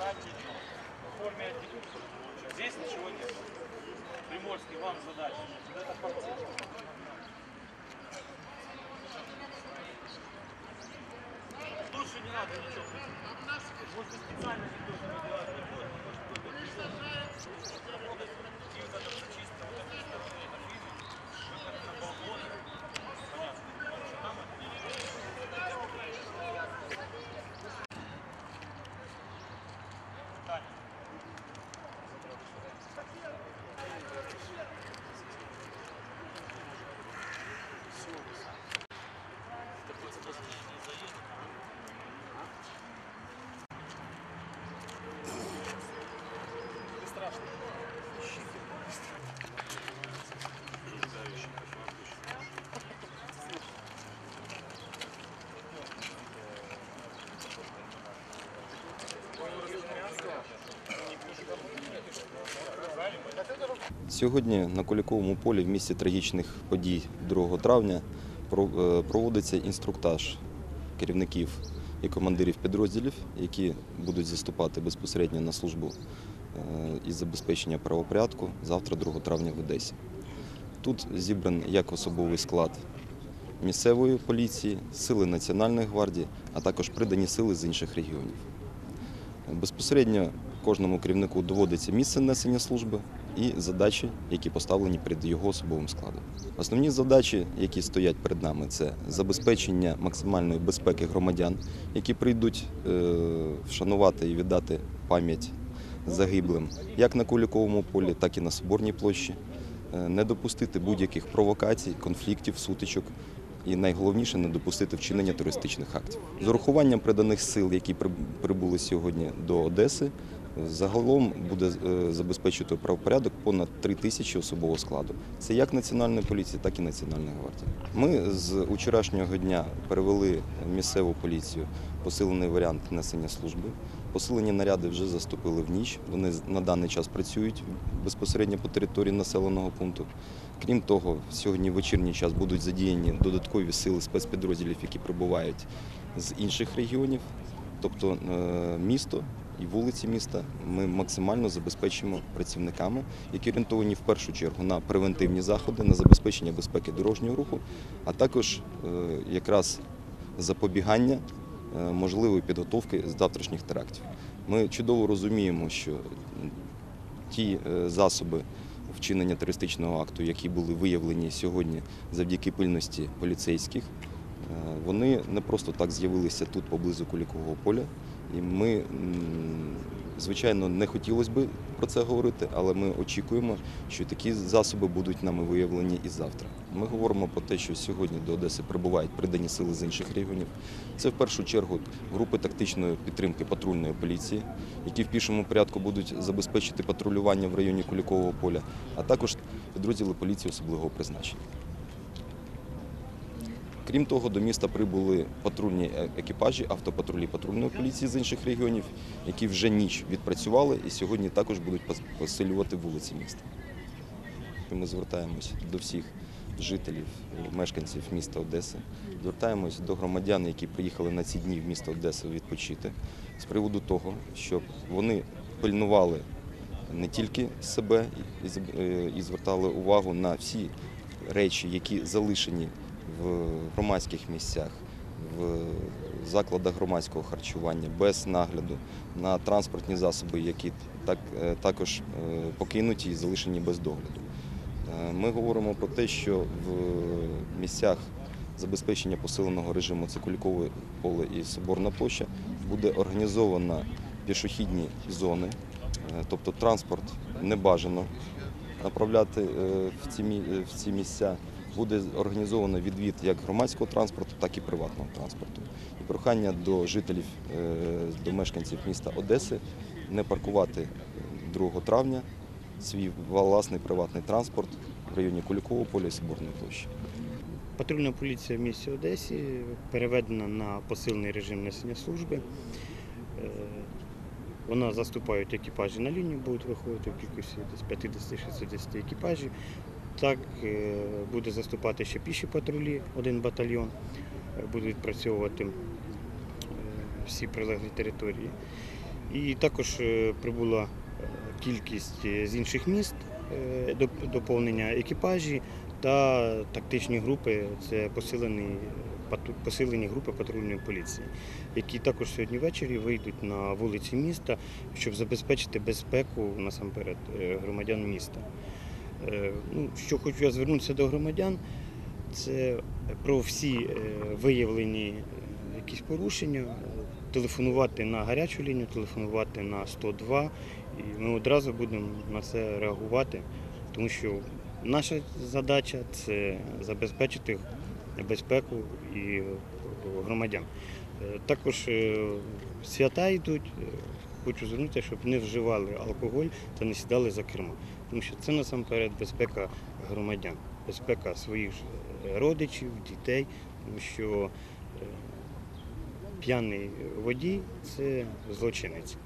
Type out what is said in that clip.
Сзади. В форме аттитюд. Здесь ничего нет. Приморский, вам задача. Вот это портрет. Лучше не надо ничего. Может специально никто не делает. не будет, может кто-то Сьогодні на Куликовому полі в місті трагічних подій 2 травня е, проводиться інструктаж керівників і командирів підрозділів, які будуть заступати безпосередньо на службу е, із забезпечення правопорядку завтра 2 травня в Одесі. Тут зібраний як особовий склад місцевої поліції, сили Національної гвардії, а також придані сили з інших регіонів. Безпосередньо кожному керівнику доводиться місце несення служби і задачі, які поставлені перед його особовим складом. Основні задачі, які стоять перед нами, це забезпечення максимальної безпеки громадян, які прийдуть е, вшанувати і віддати пам'ять загиблим як на Куліковому полі, так і на Соборній площі. Е, Не допустити будь-яких провокацій, конфліктів, сутичок і найголовніше не допустити вчинення терористичних актів. З урахуванням приданих сил, які при- прибули сьогодні до Одеси, загалом буде е, забезпечувати правопорядок понад 3 тисячі особового складу. Це як Національної поліції, так і Національної гвардії. Ми з учорашнього дня перевели місцеву поліцію посилений варіант несення служби. Посилені наряди вже заступили в ніч. Вони на даний час працюють безпосередньо по території населеного пункту. Крім того, сьогодні в вечірній час будуть задіяні додаткові сили спецпідрозділів, які прибувають з інших регіонів, тобто е, місто і вулиці міста ми максимально забезпечимо працівниками, які орієнтовані в першу чергу на превентивні заходи, на забезпечення безпеки дорожнього руху, а також е, якраз запобігання е, можливої підготовки з завтрашніх терактів. Ми чудово розуміємо, що ті е, засоби вчинення терористичного акту, які були виявлені сьогодні завдяки пильності поліцейських, вони не просто так з'явилися тут поблизу Кулікового поля. І ми, звичайно, не хотілося б про це говорити, але ми очікуємо, що такі засоби будуть нами виявлені і завтра. Ми говоримо про те, що сьогодні до Одеси прибувають придані сили з інших регіонів. Це в першу чергу групи тактичної підтримки патрульної поліції, які в пішому порядку будуть забезпечити патрулювання в районі Кулікового поля, а також підрозділи поліції особливого призначення. Крім того, до міста прибули патрульні е- екіпажі, автопатрулі патрульної поліції з інших регіонів, які вже ніч відпрацювали і сьогодні також будуть посилювати вулиці міста. Ми звертаємось до всіх жителів, е, мешканців міста Одеси, звертаємось до громадян, які приїхали на ці дні в місто Одеси відпочити, з приводу того, щоб вони пильнували не тільки себе і- е, і звертали увагу на всі речі, які залишені в громадських місцях, в закладах громадського харчування, без нагляду, на транспортні засоби, які так, е, також е, покинуті і залишені без догляду. Е, Ми говоримо про те, що в місцях забезпечення посиленого режиму це Кулікове поле і Соборна площа буде організовано пішохідні зони, тобто транспорт не бажано направляти в ці місця. Буде організовано відвід як громадського транспорту, так і приватного транспорту. І прохання до жителів, е, до мешканців міста Одеси не паркувати 2 травня свій власний приватний транспорт в районі Кулікового поля і Соборної площі. Патрульна поліція в місті Одесі переведена на посилений режим несення служби. Е, Вона заступають екіпажі на лінію, будуть виходити в кількості десь 50-60 екіпажів. Так е, буде заступати ще піші патрулі, один батальйон, е, будуть відпрацьовувати е, всі прилеглі території. І також прибула кількість з інших міст доповнення екіпажі та тактичні групи це посилені, посилені групи патрульної поліції, які також сьогодні ввечері вийдуть на вулиці міста, щоб забезпечити безпеку насамперед громадян міста. Е, Ну, що хочу я звернутися до громадян, це про всі е, виявлені е, якісь порушення, телефонувати на гарячу лінію, телефонувати на 102, і ми одразу будемо на це реагувати, тому що наша задача це забезпечити безпеку і громадян. Також свята йдуть. Хочу звернутися, щоб не вживали алкоголь та не сідали за кермо. Тому що це насамперед безпека громадян, безпека своїх е, родичів, дітей, тому що е, п'яний водій це злочинець.